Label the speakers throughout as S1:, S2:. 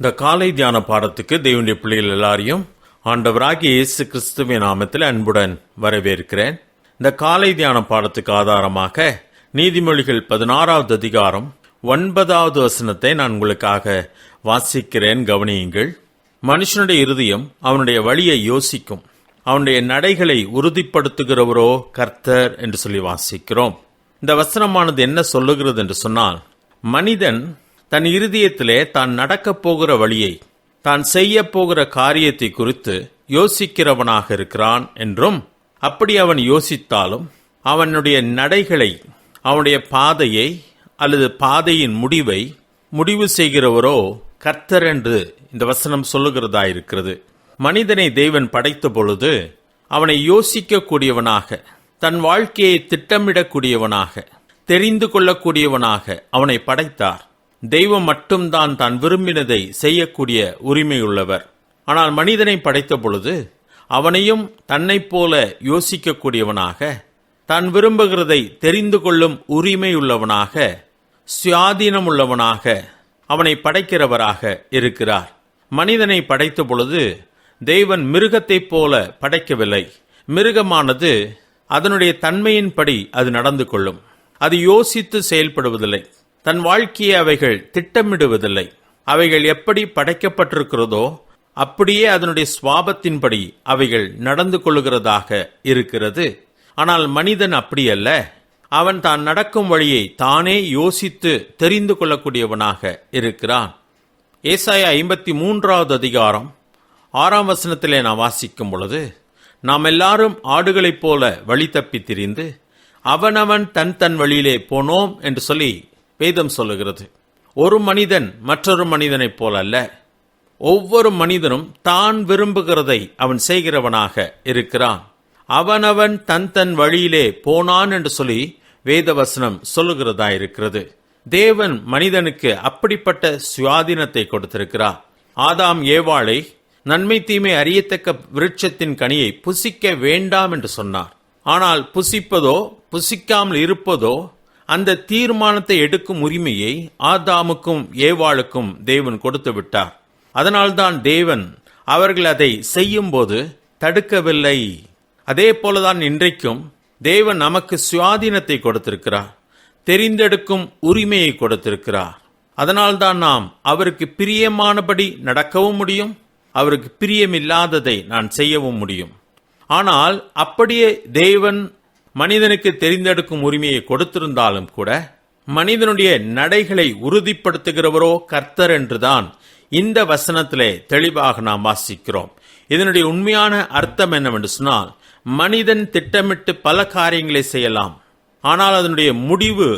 S1: இந்த காலை தியான பாடத்துக்கு தேவனுடைய பிள்ளைகள் எல்லாரையும் ஆண்டவராகிய இயேசு கிறிஸ்துவின் நாமத்தில் அன்புடன் வரவேற்கிறேன். இந்த காலை தியான பாடத்துக்கு ஆதாரமாக நீதிமொழிகள் பதினாறாவது அதிகாரம் ஒன்பதாவது வசனத்தை நான் உங்களுக்காக வாசிக்கிறேன். கவனியுங்கள். மனுஷனுடைய இருதயம் அவனுடைய வழியை யோசிக்கும். அவனுடைய நடைகளை உறுதிப்படுத்துகிறவரோ கர்த்தர் என்று சொல்லி வாசிக்கிறோம். இந்த வசனமானது என்ன சொல்லுகிறது என்று சொன்னால் மனிதன் தன் இருதயத்திலே தான் நடக்கப் போகிற வழியை தான் செய்ய போகிற காரியத்தை குறித்து யோசிக்கிறவனாக இருக்கிறான் என்றும் அப்படி அவன் யோசித்தாலும் அவனுடைய நடைகளை அவனுடைய பாதையை அல்லது பாதையின் முடிவை முடிவு செய்கிறவரோ கர்த்தர் என்று இந்த வசனம் சொல்லுகிறதா இருக்கிறது மனிதனை தேவன் படைத்த பொழுது அவனை யோசிக்கக்கூடியவனாக தன் வாழ்க்கையை திட்டமிடக்கூடியவனாக தெரிந்து கொள்ளக்கூடியவனாக அவனை படைத்தார். தெய்வம் மட்டும்தான் தான் விரும்பினதை செய்யக்கூடிய உரிமையுள்ளவர். ஆனால் மனிதனை படைத்த பொழுது அவனையும் தன்னைப் போல யோசிக்கக்கூடியவனாக தான் விரும்புகிறதை தெரிந்து கொள்ளும் உரிமையுள்ளவனாக சுயாதீனமுள்ளவனாக அவனை படைக்கிறவராக இருக்கிறார். மனிதனை படைத்த பொழுது தெய்வன் மிருகத்தைப் போல படைக்கவில்லை. மிருகமானது அதனுடைய தன்மையின்படி அது நடந்து கொள்ளும். அது யோசித்து செயல்படுவதில்லை. தன் வாழ்க்கையை அவைகள் திட்டமிடுவதில்லை. அவைகள் எப்படி படைக்கப்பட்டிருக்கிறதோ அப்படியே அதனுடைய சுவாபத்தின்படி அவைகள் நடந்து கொள்கிறதாக இருக்கிறது. ஆனால் மனிதன் அப்படி அல்ல. அவன் தான் நடக்கும் வழியை தானே யோசித்து தெரிந்து கொள்ளக்கூடியவனாக இருக்கிறான். ஏசாய ஐம்பத்தி மூன்றாவது அதிகாரம் ஆறாம் வசனத்திலே நான் வாசிக்கும் பொழுது நாம் எல்லாரும் ஆடுகளைப் போல வழி தப்பி திரிந்து அவனவன் தன் தன் வழியிலே போனோம் என்று சொல்லி வேதம் சொல்லுகிறது. ஒரு மனிதன் மற்றொரு மனிதனைப் போல அல்ல ஒவ்வொரு மனிதனும் தான் விரும்புகிறதை அவன் செய்கிறவனாக இருக்கிறான். அவனவன் தன் தன் வழியிலே போனான் என்று சொல்லி வேதவசனம் சொல்லுகிறதா இருக்கிறது. தேவன் மனிதனுக்கு அப்படிப்பட்ட சுயாதீனத்தை கொடுத்திருக்கிறார். ஆதாம் ஏவாளை நன்மை தீமை அறியத்தக்க விருட்சத்தின் கனியை புசிக்க வேண்டாம் என்று சொன்னார். ஆனால் புசிப்பதோ புசிக்காமல் இருப்பதோ அந்த தீர்மானத்தை எடுக்கும் உரிமையை ஆதாமுக்கும் ஏவாளுக்கும் தேவன் கொடுத்து விட்டார் அதனால்தான் தேவன் அவர்கள் அதை செய்யும்போது தடுக்கவில்லை. அதே போலதான் இன்றைக்கும் தேவன் நமக்கு சுவாதீனத்தை கொடுத்திருக்கிறார். தெரிந்தெடுக்கும் உரிமையை கொடுத்திருக்கிறார். அதனால்தான் நாம் அவருக்கு பிரியமானபடி நடக்கவும் முடியும் அவருக்கு பிரியமில்லாததை நான் செய்யவும் முடியும். ஆனால் அப்படியே தேவன் மனிதனுக்கு தெரிந்தெடுக்கும் உரிமையை கொடுத்திருந்தாலும் கூட மனிதனுடைய நடைகளை உறுதிப்படுத்துகிறவரோ கர்த்தர் என்றுதான் இந்த வசனத்திலே தெளிவாக நாம் வாசிக்கிறோம். இதனுடைய உண்மையான அர்த்தம் என்னவென்று சொன்னால் மனிதன் திட்டமிட்டு பல காரியங்களை செய்யலாம். ஆனால் அதனுடைய முடிவு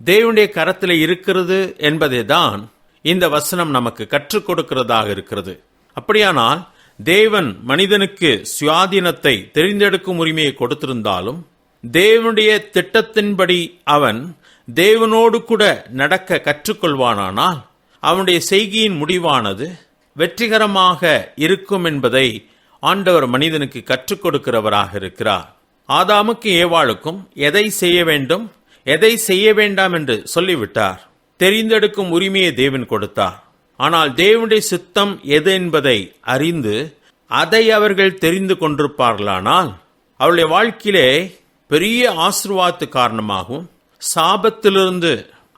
S1: தேவனுடைய கரத்தில் இருக்கிறது என்பதை தான் இந்த வசனம் நமக்கு கற்றுக் கொடுக்கிறதாக இருக்கிறது. அப்படியானால் தேவன் மனிதனுக்கு சுயாதீனத்தை தெரிந்தெடுக்கும் உரிமையை கொடுத்திருந்தாலும் தேவனுடைய திட்டத்தின்படி அவன் தேவனோடு கூட நடக்க கற்றுக்கொள்வானானால் அவனுடைய செய்கையின் முடிவானது வெற்றிகரமாக இருக்கும் என்பதை ஆண்டவர் மனிதனுக்கு கற்றுக் கொடுக்கிறவராக இருக்கிறார். ஆதாமுக்கு ஏவாளுக்கும் எதை செய்ய வேண்டும் எதை செய்ய வேண்டாம் என்று சொல்லிவிட்டார். தெரிந்தெடுக்கும் உரிமையை தேவன் கொடுத்தார். ஆனால் தேவனுடைய சித்தம் எது என்பதை அறிந்து அதை அவர்கள் தெரிந்து கொண்டிருப்பார்களானால் அவருடைய வாழ்க்கையிலே பெரிய ஆசிர்வாத்து காரணமாகவும் சாபத்திலிருந்து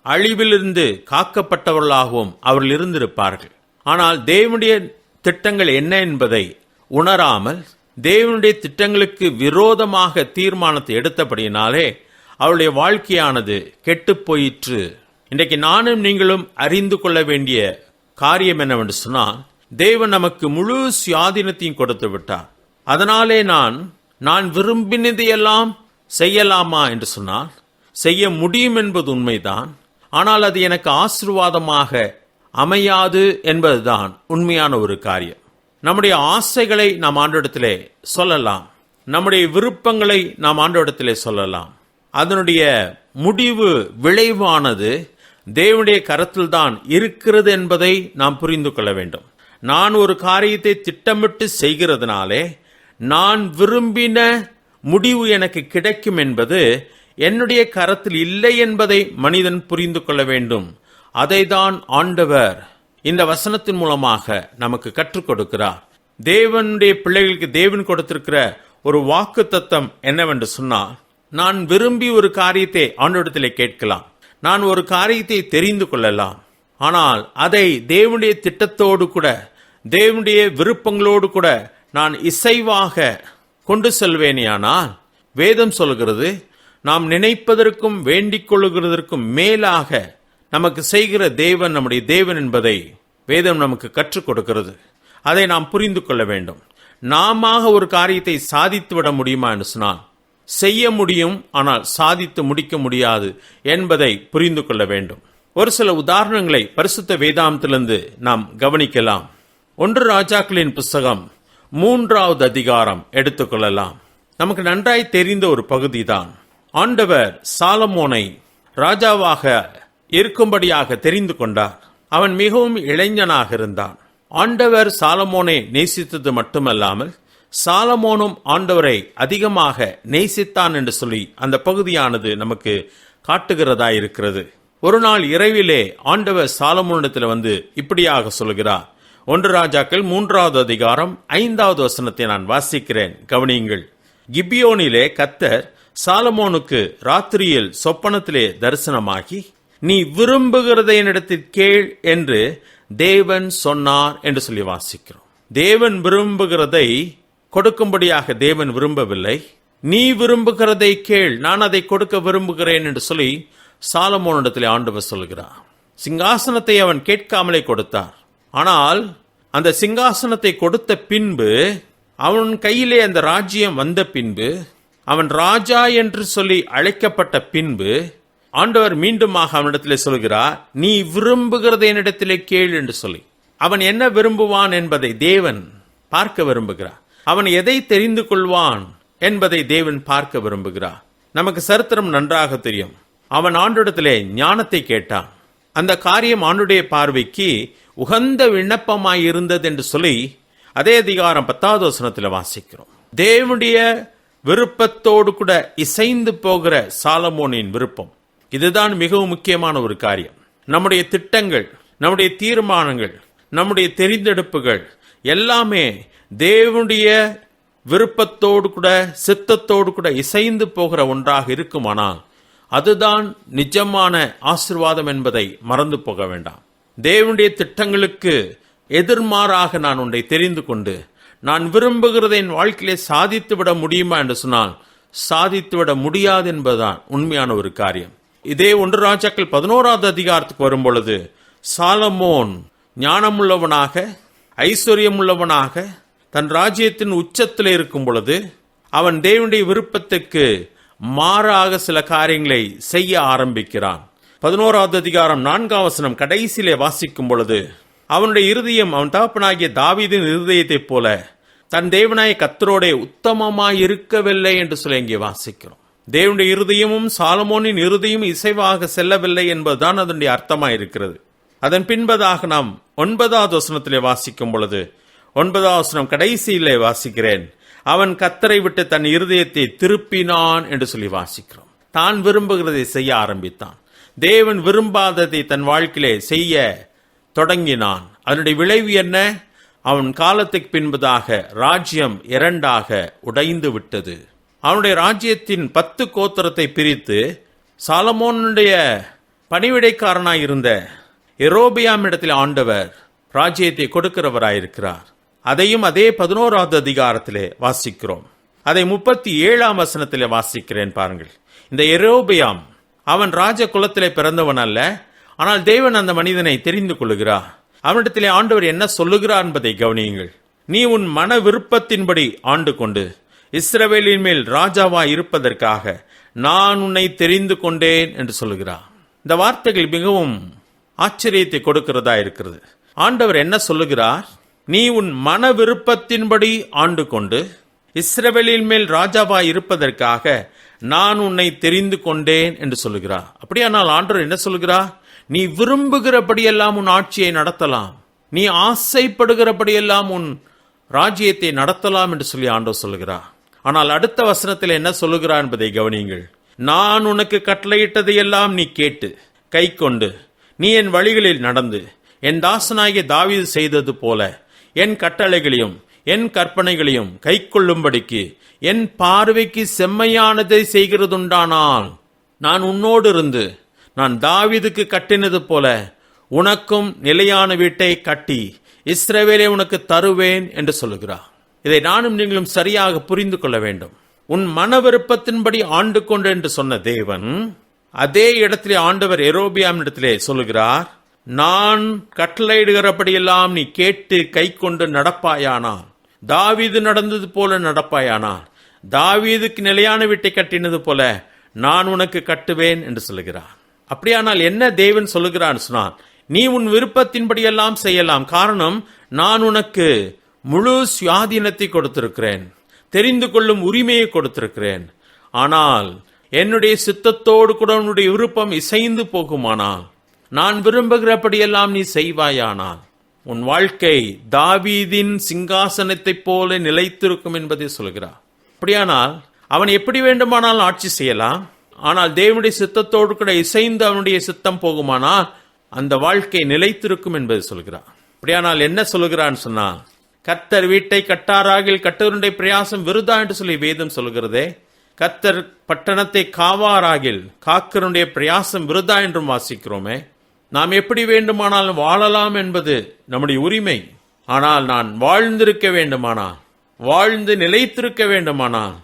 S1: அழிவிலிருந்து காக்கப்பட்டவர்களாகவும் அவர்கள் இருந்திருப்பார்கள். ஆனால் தேவனுடைய திட்டங்கள் என்ன என்பதை உணராமல் தேவனுடைய திட்டங்களுக்கு விரோதமாக தீர்மானத்தை எடுத்தபடியினாலே அவளுடைய வாழ்க்கையானது கெட்டுப் போயிற்று. இன்றைக்கு நானும் நீங்களும் அறிந்து கொள்ள வேண்டிய காரியம் என்னவென்று சொன்னால் தேவன் நமக்கு முழு சுயாதீனத்தையும் கொடுத்து விட்டார். அதனாலே நான் நான் விரும்பினதையெல்லாம் செய்யலாமா என்று சொன்னால் செய்ய முடியும் என்பது உண்மைதான். ஆனால் அது எனக்கு ஆசிர்வாதமாக அமையாது என்பதுதான் உண்மையான ஒரு காரியம். நம்முடைய ஆசைகளை நாம் ஆண்டோடத்திலே சொல்லலாம். நம்முடைய விருப்பங்களை நாம் ஆண்டோடத்திலே சொல்லலாம். அதனுடைய முடிவு விளைவானது தேவனுடைய கரத்தில் தான் இருக்கிறது என்பதை நாம் புரிந்து கொள்ள வேண்டும். நான் ஒரு காரியத்தை திட்டமிட்டு செய்கிறதுனாலே நான் விரும்பின முடிவு எனக்கு கிடைக்கும் என்பது என்னுடைய கரத்தில் இல்லை என்பதை மனிதன் புரிந்து கொள்ள வேண்டும். அதைதான் ஆண்டவர் இந்த வசனத்தின் மூலமாக நமக்கு கற்றுக் கொடுக்கிறார். தேவனுடைய பிள்ளைகளுக்கு தேவன் கொடுத்திருக்கிற ஒரு வாக்கு தத்தம் என்னவென்று சொன்னால் நான் விரும்பி ஒரு காரியத்தை ஆண்டோடத்திலே கேட்கலாம். நான் ஒரு காரியத்தை தெரிந்து கொள்ளலாம். ஆனால் அதை தேவனுடைய திட்டத்தோடு கூட தேவனுடைய விருப்பங்களோடு கூட நான் இசைவாக கொண்டு செல்வேனேயானால் வேதம் சொல்கிறது நாம் நினைப்பதற்கும் வேண்டிக் கொள்ளுகிறதற்கும் மேலாக நமக்கு செய்கிற தேவன் நம்முடைய தேவன் என்பதை வேதம் நமக்கு கற்றுக் கொடுக்கிறது. அதை நாம் புரிந்து கொள்ள வேண்டும். நாம ஒரு காரியத்தை சாதித்து விட முடியுமா என்று சொன்னால் செய்ய முடியும் ஆனால் சாதித்து முடிக்க முடியாது என்பதை புரிந்து கொள்ள வேண்டும். ஒரு சில உதாரணங்களை பரிசுத்த வேதாந்தத்திலிருந்து நாம் கவனிக்கலாம். ஒன்று ராஜாக்களின் புஸ்தகம் மூன்றாவது அதிகாரம் எடுத்துக்கொள்ளலாம். நமக்கு நன்றாய் தெரிந்த ஒரு பகுதிதான். ஆண்டவர் சாலமோனை ராஜாவாக இருக்கும்படியாக தெரிந்து கொண்டார். அவன் மிகவும் இளைஞனாக இருந்தான். ஆண்டவர் சாலமோனை நேசித்தது மட்டுமல்லாமல் சாலமோனும் ஆண்டவரை அதிகமாக நேசித்தான் என்று சொல்லி அந்த பகுதியானது நமக்கு காட்டுகிறதா இருக்கிறது ஒரு நாள் இரவிலே ஆண்டவர் சாலமோனிடத்தில் வந்து இப்படியாக சொல்கிறார். ஒன்று ராஜாக்கள் மூன்றாவது அதிகாரம் ஐந்தாவது வசனத்தை நான் வாசிக்கிறேன். கவனியுங்கள். கிபியோனிலே கத்தர் சாலமோனுக்கு ராத்திரியில் சொப்பனத்திலே தரிசனமாகி நீ விரும்புகிறதை என்னிடத்தில் கேள் என்று தேவன் சொன்னார் என்று சொல்லி வாசிக்கிறோம். தேவன் விரும்புகிறதை கொடுக்கும்படியாக தேவன் விரும்பவில்லை. நீ விரும்புகிறதை கேள் நான் அதை கொடுக்க விரும்புகிறேன் என்று சொல்லி சாலமோனிடத்திலே ஆண்டவர் சொல்கிறார். சிங்காசனத்தை அவன் கேட்காமலே கொடுத்தார். ஆனால் அந்த சிங்காசனத்தை கொடுத்த பின்பு அவன் கையிலே அந்த ராஜ்யம் வந்த பின்பு அவன் ராஜா என்று சொல்லி அழைக்கப்பட்ட பின்பு ஆண்டவர் மீண்டுமாக அவனிடத்திலே சொல்கிறார் நீ விரும்புகிறத என்னிடத்திலே கேள் என்று சொல்லி. அவன் என்ன விரும்புவான் என்பதை தேவன் பார்க்க விரும்புகிறார். அவன் எதை தெரிந்து கொள்வான் என்பதை தேவன் பார்க்க விரும்புகிறார். நமக்கு சரித்திரம் நன்றாக தெரியும். அவன் ஆண்டிடத்திலே ஞானத்தை கேட்டான். அந்த காரியம் ஆண்டுடைய பார்வைக்கு உகந்த விண்ணப்பமாய் இருந்தது என்று சொல்லி அதே அதிகாரம் பத்தாவது வசனத்தில் வாசிக்கிறோம். தேவனுடைய விருப்பத்தோடு கூட இசைந்து போகிற சாலமோனின் விருப்பம். இதுதான் மிகவும் முக்கியமான ஒரு காரியம். நம்முடைய திட்டங்கள் நம்முடைய தீர்மானங்கள் நம்முடைய தெரிந்தெடுப்புகள் எல்லாமே தேவனுடைய விருப்பத்தோடு கூட சித்தத்தோடு கூட இசைந்து போகிற ஒன்றாக இருக்குமானால் அதுதான் நிஜமான ஆசிர்வாதம் என்பதை மறந்து போக வேண்டாம். தேவனுடைய திட்டங்களுக்கு எதிர்மாறாக நான் ஒன்றை தெரிந்து கொண்டு நான் விரும்புகிறதை என் வாழ்க்கையிலே சாதித்து விட முடியுமா என்று சொன்னால் சாதித்து விட முடியாது என்பதுதான் உண்மையான ஒரு காரியம். இதே ஒன்று ராஜாக்கள் பதினோராவது அதிகாரத்துக்கு வரும் பொழுது சாலமோன் ஞானமுள்ளவனாக ஐஸ்வர்யமுள்ளவனாக தன் ராஜ்யத்தின் உச்சத்தில் இருக்கும் பொழுது அவன் தேவனுடைய விருப்பத்துக்கு மாறாக சில காரியங்களை செய்ய ஆரம்பிக்கிறான். பதினோராவது அதிகாரம் நான்காம் வசனம் கடைசியிலே வாசிக்கும் பொழுது அவனுடைய இருதயம் அவன் தகப்பனாகிய தாவீதின் இருதயத்தைப் போல தன் தேவனாய கத்தரோடே உத்தமமாய் இருக்கவில்லை என்று சொல்லி இங்கே வாசிக்கிறோம். தேவனுடைய இருதயமும் சாலமோனின் இருதயம் இசைவாக செல்லவில்லை என்பதுதான் அதனுடைய அர்த்தமாக இருக்கிறது அதன் பின்பதாக நாம் ஒன்பதாவது வசனத்திலே வாசிக்கும் பொழுது ஒன்பதாவது வசனம் கடைசியிலே வாசிக்கிறேன் அவன் கத்தரை விட்டு தன் இருதயத்தை திருப்பினான் என்று சொல்லி வாசிக்கிறோம். தான் விரும்புகிறதை செய்ய ஆரம்பித்தான். தேவன் விரும்பாததை தன் வாழ்க்கையிலே செய்ய தொடங்கினான். அதனுடைய விளைவு என்ன? அவன் காலத்துக்கு பின்பதாக ராஜ்யம் இரண்டாக உடைந்து விட்டது. அவனுடைய ராஜ்யத்தின் பத்து கோத்திரத்தை பிரித்து சாலமோனுடைய பணிவிடைக்காரனாய் இருந்த எரோபியாம் இடத்தில் ஆண்டவர் ராஜ்யத்தை கொடுக்கிறவராயிருக்கிறார். அதையும் அதே பதினோராவது அதிகாரத்திலே வாசிக்கிறோம். அதை முப்பத்தி ஏழாம் வசனத்திலே வாசிக்கிறேன் பாருங்கள். இந்த எரோபியாம் அவன் ராஜ குலத்திலே பிறந்தவன் அல்ல. ஆனால் தேவன் அந்த மனிதனை தெரிந்து கொள்ளுகிறார். அவனிடத்திலே ஆண்டவர் என்ன சொல்லுகிறார் என்பதை கவனியுங்கள். நீ உன் மன விருப்பத்தின்படி ஆண்டு கொண்டு இஸ்ரவேலின் மேல் ராஜாவா இருப்பதற்காக நான் உன்னை தெரிந்து கொண்டேன் என்று சொல்லுகிறார். இந்த வார்த்தைகள் மிகவும் ஆச்சரியத்தை கொடுக்கிறதா இருக்கிறது. ஆண்டவர் என்ன சொல்லுகிறார்? நீ உன் மன விருப்பத்தின்படி ஆண்டு கொண்டு இஸ்ரவேலின் மேல் ராஜாவா இருப்பதற்காக நான் உன்னை தெரிந்து கொண்டேன் என்று சொல்லுகிறார். அப்படியானால் ஆண்டவர் என்ன சொல்லுகிறார்? நீ விரும்புகிறபடியெல்லாம் உன் ஆட்சியை நடத்தலாம். நீ ஆசைப்படுகிறபடியெல்லாம் உன் ராஜ்யத்தை நடத்தலாம் என்று சொல்லி ஆண்டவர் சொல்லுகிறார். ஆனால் அடுத்த வசனத்தில் என்ன சொல்லுகிறார் என்பதை கவனியுங்கள். நான் உனக்கு கட்டளையிட்டதையெல்லாம் நீ கேட்டு கை கொண்டு நீ என் வழிகளில் நடந்து என் தாசனாகிய தாவீது செய்தது போல என் கட்டளைகளையும் என் கற்பனைகளையும் கைக்கொள்ளும்படிக்கு என் பார்வைக்கு செம்மையானதை செய்கிறதுண்டானால் நான் உன்னோடு இருந்து நான் தாவிதுக்கு கட்டினது போல உனக்கும் நிலையான வீட்டை கட்டி இஸ்ரவேலை உனக்கு தருவேன் என்று சொல்லுகிறார். இதை நானும் நீங்களும் சரியாக புரிந்து கொள்ள வேண்டும். உன் மன விருப்பத்தின்படி ஆண்டு கொண்டு என்று சொன்ன தேவன் அதே இடத்திலே ஆண்டவர் எரோபியாம் இடத்திலே சொல்லுகிறார் நான் கட்டளையிடுகிறபடியெல்லாம் நீ கேட்டு கை கொண்டு நடப்பாயானால் தாவீது நடந்தது போல நடப்பாயானால் தாவீதுக்கு நிலையான வீட்டை கட்டினது போல நான் உனக்கு கட்டுவேன் என்று சொல்லுகிறார் அப்படியானால் என்ன தேவன் சொல்லுகிறான் சொன்னான் நீ உன் விருப்பத்தின்படியெல்லாம் செய்யலாம். காரணம் நான் உனக்கு முழு சுயாதீனத்தை கொடுத்திருக்கிறேன். தெரிந்து கொள்ளும் உரிமையை கொடுத்திருக்கிறேன். ஆனால் என்னுடைய சித்தத்தோடு கூட உன்னுடைய விருப்பம் இசைந்து போகுமானால் நான் விரும்புகிறபடியெல்லாம் நீ செய்வாயானால் உன் வாழ்க்கை தாவீதின் சிங்காசனத்தைப் போல நிலைத்திருக்கும் என்பதை சொல்கிறார். அப்படியானால் அவன் எப்படி வேண்டுமானால் ஆட்சி செய்யலாம்? ஆனால் தேவனுடைய சித்தத்தோடு கூட இசைந்து அவனுடைய சித்தம் போகுமானால் அந்த வாழ்க்கை நிலைத்திருக்கும் என்பதை சொல்கிறார். அப்படியானால் என்ன சொல்லுகிறான்னு சொன்னா கத்தர் வீட்டை கட்டாராகில் கட்டவருடைய பிரயாசம் விருதா என்று சொல்லி வேதம் சொல்கிறதே கத்தர் பட்டணத்தை காவாராகில் காக்கருடைய பிரயாசம் விருதா என்றும் வாசிக்கிறோமே நாம் எப்படி வேண்டுமானாலும் வாழலாம் என்பது நம்முடைய உரிமை. ஆனால் நான் வாழ்ந்திருக்க வேண்டுமானால் வாழ்ந்து நிலைத்திருக்க வேண்டுமானால்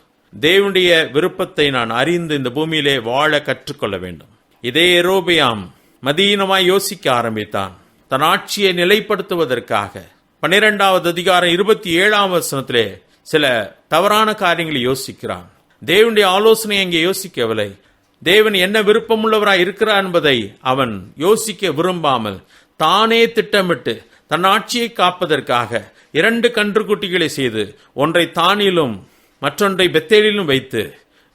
S1: தேவனுடைய விருப்பத்தை நான் அறிந்து இந்த பூமியிலே வாழ கற்றுக்கொள்ள வேண்டும். இதே எரோபியாம் மதீனமாய் யோசிக்க ஆரம்பித்தான். தன் ஆட்சியை நிலைப்படுத்துவதற்காக. பன்னிரெண்டாவது அதிகாரம் இருபத்தி ஏழாம் வசனத்திலே சில தவறான காரியங்களை யோசிக்கிறான். தேவனுடைய ஆலோசனை அங்கே யோசிக்கவில்லை. தேவன் என்ன விருப்பமுள்ளவராய் இருக்கிறார் என்பதை அவன் யோசிக்க விரும்பாமல் தானே திட்டமிட்டு தன் ஆட்சியை காப்பதற்காக இரண்டு கன்றுக்குட்டிகளை செய்து ஒன்றை தானிலும் மற்றொன்றை பெத்தேலிலும் வைத்து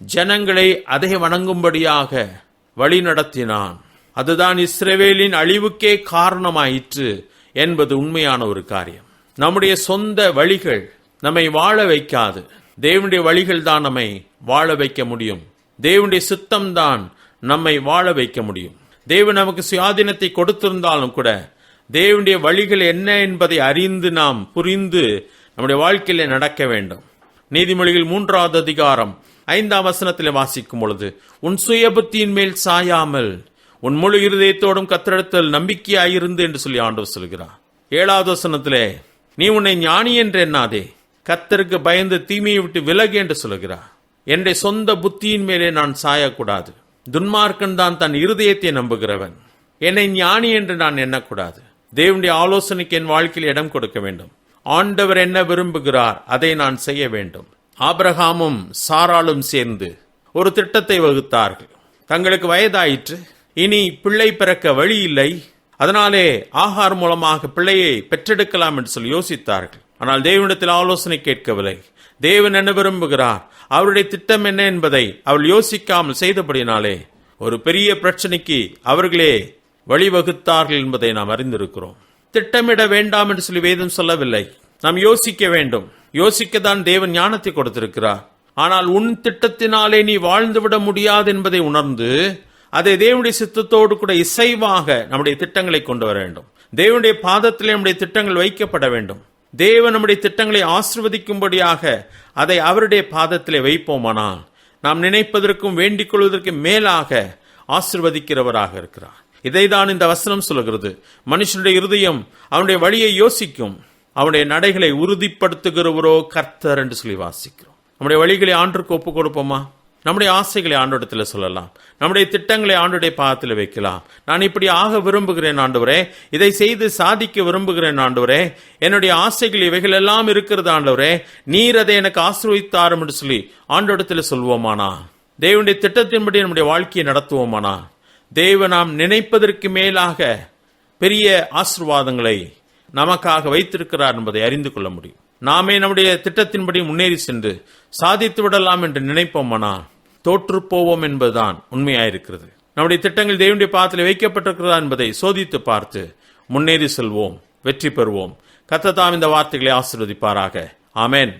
S1: ஜனங்களை அதை வணங்கும்படியாக வழி நடத்தினான். அதுதான் இஸ்ரேவேலின் அழிவுக்கே காரணமாயிற்று என்பது உண்மையான ஒரு காரியம். நம்முடைய சொந்த வழிகள் நம்மை வாழ வைக்காது. தேவனுடைய வழிகள் தான் நம்மை வாழ வைக்க முடியும். தேவனுடைய சித்தம்தான் நம்மை வாழ வைக்க முடியும். தேவன் நமக்கு சுயாதீனத்தை கொடுத்திருந்தாலும் கூட தேவனுடைய வழிகள் என்ன என்பதை அறிந்து நாம் புரிந்து நம்முடைய வாழ்க்கையில நடக்க வேண்டும். நீதிமொழிகள் மூன்றாவது அதிகாரம் ஐந்தாம் வசனத்தில் வாசிக்கும் பொழுது உன் சுய புத்தியின் மேல் சாயாமல் உன் முழு இருதயத்தோடும் கத்திரத்தில் நம்பிக்கையாயிருந்து என்று சொல்லி ஆண்டவர் சொல்கிறார். ஏழாவது வசனத்திலே நீ உன்னை ஞானி என்று எண்ணாதே கத்தருக்கு பயந்து தீமையை விட்டு விலகு என்று சொல்கிறார். என்னுடைய சொந்த புத்தியின் மேலே நான் சாயக்கூடாது. துன்மார்க்கன் தான் தன் இருதயத்தை நம்புகிறவன். என்னை ஞானி என்று நான் எண்ணக்கூடாது. தேவனுடைய ஆலோசனைக்கு என் வாழ்க்கையில் இடம் கொடுக்க வேண்டும். ஆண்டவர் என்ன விரும்புகிறார் அதை நான் செய்ய வேண்டும். ஆபிரகாமும் சாராலும் சேர்ந்து ஒரு திட்டத்தை வகுத்தார்கள். தங்களுக்கு வயதாயிற்று. இனி பிள்ளை பிறக்க வழி இல்லை. அதனாலே ஆகார் மூலமாக பிள்ளையை பெற்றெடுக்கலாம் என்று சொல்லி யோசித்தார்கள். ஆனால் தேவனிடத்தில் ஆலோசனை கேட்கவில்லை. தேவன் என்ன விரும்புகிறார்? அவருடைய திட்டம் என்ன என்பதை அவள் யோசிக்காமல் செய்தபடினாலே ஒரு பெரிய பிரச்சனைக்கு அவர்களே வழிவகுத்தார்கள் என்பதை நாம் அறிந்திருக்கிறோம். திட்டமிட வேண்டாம் என்று சொல்லி வேதம் சொல்லவில்லை. நாம் யோசிக்க வேண்டும். யோசிக்கத்தான் தேவன் ஞானத்தை கொடுத்திருக்கிறார். ஆனால் உன் திட்டத்தினாலே நீ வாழ்ந்துவிட முடியாது என்பதை உணர்ந்து அதை தேவனுடைய சித்தத்தோடு கூட இசைவாக நம்முடைய திட்டங்களை கொண்டு வர வேண்டும். தேவனுடைய பாதத்தில் நம்முடைய திட்டங்கள் வைக்கப்பட வேண்டும். தேவன் நம்முடைய திட்டங்களை ஆசிர்வதிக்கும்படியாக அதை அவருடைய பாதத்திலே வைப்போமானால் நாம் நினைப்பதற்கும் வேண்டிக் கொள்வதற்கும் மேலாக ஆசிர்வதிக்கிறவராக இருக்கிறார். இதைதான் இந்த வசனம் சொல்கிறது மனுஷனுடைய இருதயம் அவனுடைய வழியை யோசிக்கும். அவனுடைய நடைகளை உறுதிப்படுத்துகிறவரோ கர்த்தர் என்று சொல்லி வாசிக்கிறோம். நம்முடைய வழிகளை ஆண்டுக்கு ஒப்பு கொடுப்போமா? நம்முடைய ஆசைகளை ஆண்டோடத்தில் சொல்லலாம். நம்முடைய திட்டங்களை ஆண்டுடைய பாதத்தில் வைக்கலாம். நான் இப்படி ஆக விரும்புகிறேன் ஆண்டவரே இதை செய்து சாதிக்க விரும்புகிறேன் ஆண்டவரே என்னுடைய ஆசைகள் இவைகள் எல்லாம் இருக்கிறது ஆண்டவரே நீர் அதை எனக்கு ஆசிர்வதித்தாரும் என்று சொல்லி ஆண்டோடத்தில் சொல்வோமானா? தேவனுடைய திட்டத்தின்படி நம்முடைய வாழ்க்கையை நடத்துவோமானா? தேவ நாம் நினைப்பதற்கு மேலாக பெரிய ஆசிர்வாதங்களை நமக்காக வைத்திருக்கிறார் என்பதை அறிந்து கொள்ள முடியும். நாமே நம்முடைய திட்டத்தின்படி முன்னேறி சென்று சாதித்து விடலாம் என்று நினைப்போமானா? தோற்று போவோம் என்பதுதான் உண்மையாயிருக்கிறது. நம்முடைய திட்டங்கள் தேவனுடைய பாதத்தில் வைக்கப்பட்டிருக்கிறதா என்பதை சோதித்து பார்த்து முன்னேறி செல்வோம் வெற்றி பெறுவோம். கத்ததாம் இந்த வார்த்தைகளை ஆசிர்வதிப்பாராக. ஆமேன்.